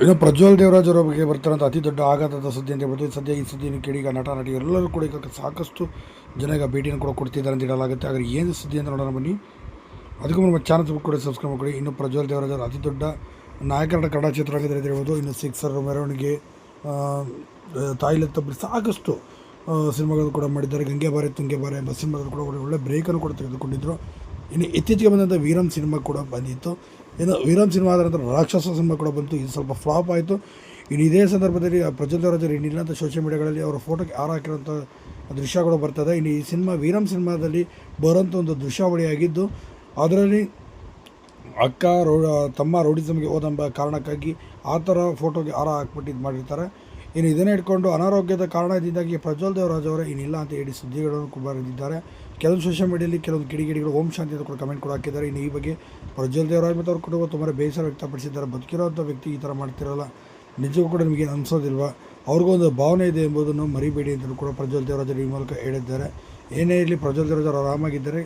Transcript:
ಇನ್ನು ಪ್ರಜ್ವಲ್ ದೇವರಾಜ್ ಅವರ ಬಗ್ಗೆ ಬರ್ತಾರಂತ ಅತಿ ದೊಡ್ಡ ಆಘಾತದ ಸುದ್ದಿ ಅಂತ ಹೇಳ್ಬೋದು. ಸದ್ಯ ಈ ಸುದ್ದಿಯನ್ನು ಕೇಳಿ ಈಗ ನಟ ನಟಿ ಎಲ್ಲರೂ ಕೂಡ ಈಗ ಸಾಕಷ್ಟು ಜನ ಈಗ ಭೇಟಿಯನ್ನು ಕೂಡ ಕೊಡ್ತಿದ್ದಾರೆ ಅಂತ ಹೇಳಲಾಗುತ್ತೆ. ಆದರೆ ಏನು ಸುದ್ದಿ ಅಂತ ನೋಡೋಣ ಬನ್ನಿ. ಅದಕ್ಕೂ ನಮ್ಮ ಚಾನಲ್ ಕೂಡ ಸಬ್ಸ್ಕ್ರೈಬ್ ಮಾಡಿ ಇನ್ನು ಪ್ರಜ್ವಲ್ ದೇವರಾಜ್ ಅವರು ಅತಿ ದೊಡ್ಡ ನಾಯಕರ ಕನ್ನಡ ಚಿತ್ರರಂಗದಲ್ಲಿ ಅಂತ ಹೇಳ್ಬೋದು. ಇನ್ನು ಸಿಕ್ಸರ್ ಮೆರವಣಿಗೆ ಆ, ತಾಯಿಲೆ ತಪ್ಪಿ ಸಾಕಷ್ಟು ಸಿನಿಮಾಗಳನ್ನು ಸಿನಿಮಾಗಳು ಕೂಡ ಮಾಡಿದ್ದಾರೆ. ಗಂಗೆ ಬಾರೆ ತುಂಗೆ ಬಾರೆ ಎಂಬ ಸಿನಿಮಾಗಳು ಕೂಡ ಒಳ್ಳೆ- ಬ್ರೇಕನ್ನು ಕೂಡ ತೆಗೆದುಕೊಂಡಿದ್ದರು ಇನ್ನು ಇತ್ತೀಚೆಗೆ ಬಂದಂಥ ವೀರಂ ಸಿನಿಮಾ ಕೂಡ ಬಂದಿತ್ತು. ಇನ್ನು ವೀರಮ್ ಸಿನಿಮಾ ಆದ ನಂತರ ರಾಕ್ಷಸ ಸಿನಿಮಾ ಕೂಡ ಬಂತು. ಇದು ಸ್ವಲ್ಪ ಫ್ಲಾಪ್ ಆಯಿತು. ಇನ್ನು ಇದೇ ಸಂದರ್ಭದಲ್ಲಿ ಪ್ರಜ್ವಲ್ ರಾಜರು ಅಂತ ಸೋಷಿಯಲ್ ಮೀಡಿಯಾಗಳಲ್ಲಿ ಅವರ ಫೋಟೋಗೆ ಹಾರ ಹಾಕಿರೋಂಥ ದೃಶ್ಯ ಕೂಡ ಬರ್ತದೆ ಇನ್ನು ಈ ಸಿನಿಮಾ ವೀರಮ್ ಸಿನಿಮಾದಲ್ಲಿ ಬರೋಂಥ ಒಂದು ದೃಶ್ಯಾವಳಿಯಾಗಿದ್ದು ಅದರಲ್ಲಿ ಅಕ್ಕ ರೋ, ತಮ್ಮ ರೌಡಿಸಮ್ಗೆ ಹೋದಂಬ ಕಾರಣಕ್ಕಾಗಿ ಆ ಥರ ಫೋಟೋಗೆ ಹಾರ ಹಾಕ್ಬಿಟ್ಟು ಇದು ಮಾಡಿರ್ತಾರೆ. ಇನ್ನು ಇದನ್ನೇ ಇಟ್ಕೊಂಡು ಅನಾರೋಗ್ಯದ ಕಾರಣದಿಂದಾಗಿ ಪ್ರಜ್ವಲ್ ದೇವರಾಜ್ ಅವರೇ ಇನ್ನಿಲ್ಲ ಅಂತ ಹೇಳಿ ಸುದ್ದಿಗಳನ್ನು ಕೂಡ ಬರೆದಿದ್ದಾರೆ ಕೆಲವು ಸೋಷಿಯಲ್ ಮೀಡಿಯಲ್ಲಿ ಕೆಲವೊಂದು ಕಿಡಿಗಿಡಿಗಳು ಓಂ ಶಾಂತಿ ಅಂತ ಕೂಡ ಕಮೆಂಟ್ ಕೂಡ ಹಾಕಿದ್ದಾರೆ. ಇನ್ನು ಈ ಬಗ್ಗೆ ಪ್ರಜ್ವಲ್ ದೇವರಾಜ್ ಮತ್ತು ಅವ್ರ ಕುಟುಂಬ ತುಂಬ ಬೇಸರ ವ್ಯಕ್ತಪಡಿಸಿದ್ದಾರೆ. ಬದುಕಿರೋಂಥ ವ್ಯಕ್ತಿ ಈ ಥರ ಮಾಡ್ತಿರಲ್ಲ, ನಿಜಕ್ಕೂ ಕೂಡ ನಿಮಗೆ ಅನಿಸೋದಿಲ್ವಾ? ಅವ್ರಿಗೊಂದು ಭಾವನೆ ಇದೆ ಎಂಬುದನ್ನು ಮರಿಬೇಡಿ ಅಂತಲೂ ಕೂಡ ಪ್ರಜ್ವಲ್ ದೇವರಾಜರು ಈ ಮೂಲಕ ಹೇಳಿದ್ದಾರೆ. ಏನೇ ಇರಲಿ ಪ್ರಜ್ವಲ್ ದೇವರಾಜ್ ಅವರು ಆರಾಮಾಗಿದ್ದರೆ